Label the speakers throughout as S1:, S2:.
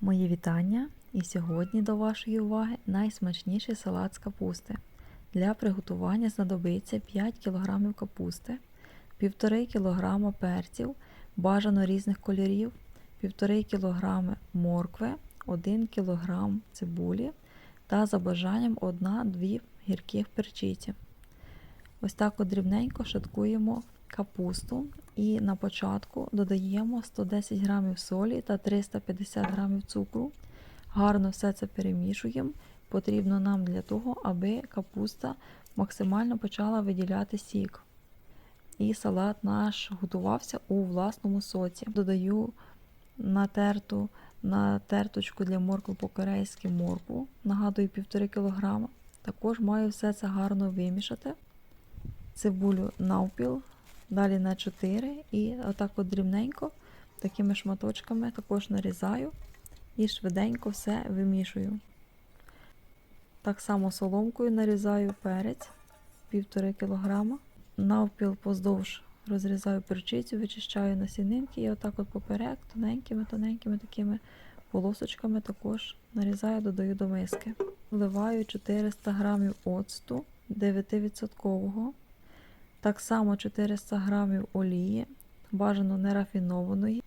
S1: Мої вітання! І сьогодні до вашої уваги найсмачніший салат з капусти. Для приготування знадобиться 5 кг капусти, 1,5 кг перців, бажано різних кольорів, 1,5 кг моркви, 1 кг цибулі та за бажанням 1-2 гірких перчиці. Ось так от дрібненько шаткуємо капусту і на початку додаємо 110 г солі та 350 г цукру. Гарно все це перемішуємо. Потрібно нам для того, аби капуста максимально почала виділяти сік. І салат наш готувався у власному соці. Додаю натерту на терточку для моркви по-корейськи моркву, нагадую 1,5 кг. Також маю все це гарно вимішати. Цибулю навпіл, далі на 4 і отак от дрібненько, такими шматочками також нарізаю і швиденько все вимішую. Так само соломкою нарізаю перець 1,5 кг. Навпіл поздовж розрізаю перчицю, вичищаю насінинки і отак от поперек тоненькими-тоненькими такими полосочками також нарізаю, додаю до миски. Вливаю 400 г оцту 9%. Так само 400 г олії, бажано нерафінованої.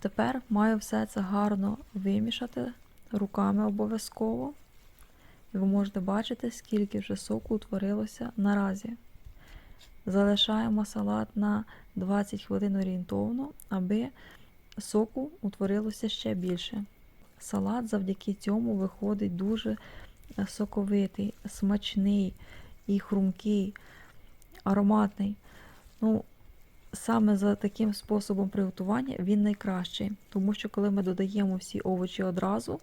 S1: Тепер маю все це гарно вимішати руками обов'язково. І ви можете бачити, скільки вже соку утворилося наразі. Залишаємо салат на 20 хвилин орієнтовно, аби соку утворилося ще більше. Салат завдяки цьому виходить дуже соковитий, смачний і хрумкий, ароматний. Ну, Саме за таким способом приготування він найкращий, тому що коли ми додаємо всі овочі одразу,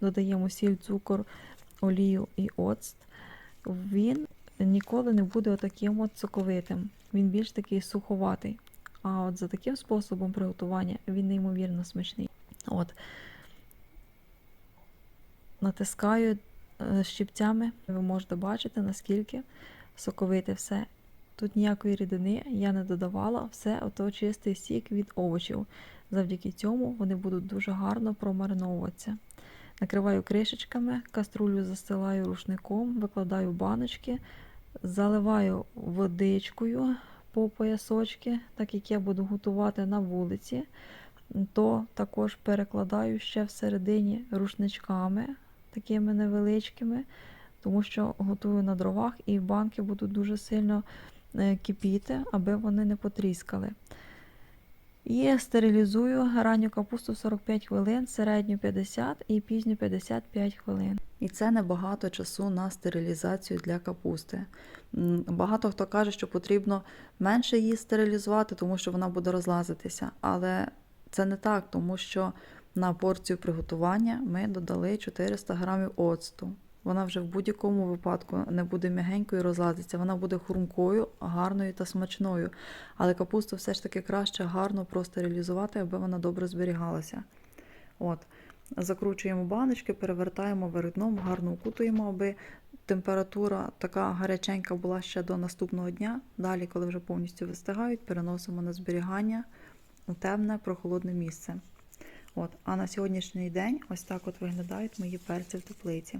S1: додаємо сіль, цукор, олію і оцт, він ніколи не буде отаким от соковитим. Він більш такий суховатий. А от за таким способом приготування він неймовірно смачний. От. Натискаю щипцями, ви можете бачити, наскільки соковите все. Тут ніякої рідини я не додавала, все ото чистий сік від овочів. Завдяки цьому вони будуть дуже гарно промариновуватися. Накриваю кришечками, каструлю застилаю рушником, викладаю баночки, заливаю водичкою по поясочки, так як я буду готувати на вулиці, то також перекладаю ще всередині рушничками, такими невеличкими, тому що готую на дровах і банки будуть дуже сильно кипіти, аби вони не потріскали. І стерилізую ранню капусту 45 хвилин, середню 50 і пізню 55 хвилин. І це небагато часу на стерилізацію для капусти. Багато хто каже, що потрібно менше її стерилізувати, тому що вона буде розлазитися. Але це не так, тому що на порцію приготування ми додали 400 грамів оцту. Вона вже в будь-якому випадку не буде м'ягенькою розлазиться, вона буде хрумкою, гарною та смачною. Але капусту все ж таки краще гарно простерилізувати, аби вона добре зберігалася. От. Закручуємо баночки, перевертаємо вверх дном, гарно укутуємо, аби температура така гаряченька була ще до наступного дня. Далі, коли вже повністю вистигають, переносимо на зберігання у темне, прохолодне місце. От. А на сьогоднішній день ось так от виглядають мої перці в теплиці.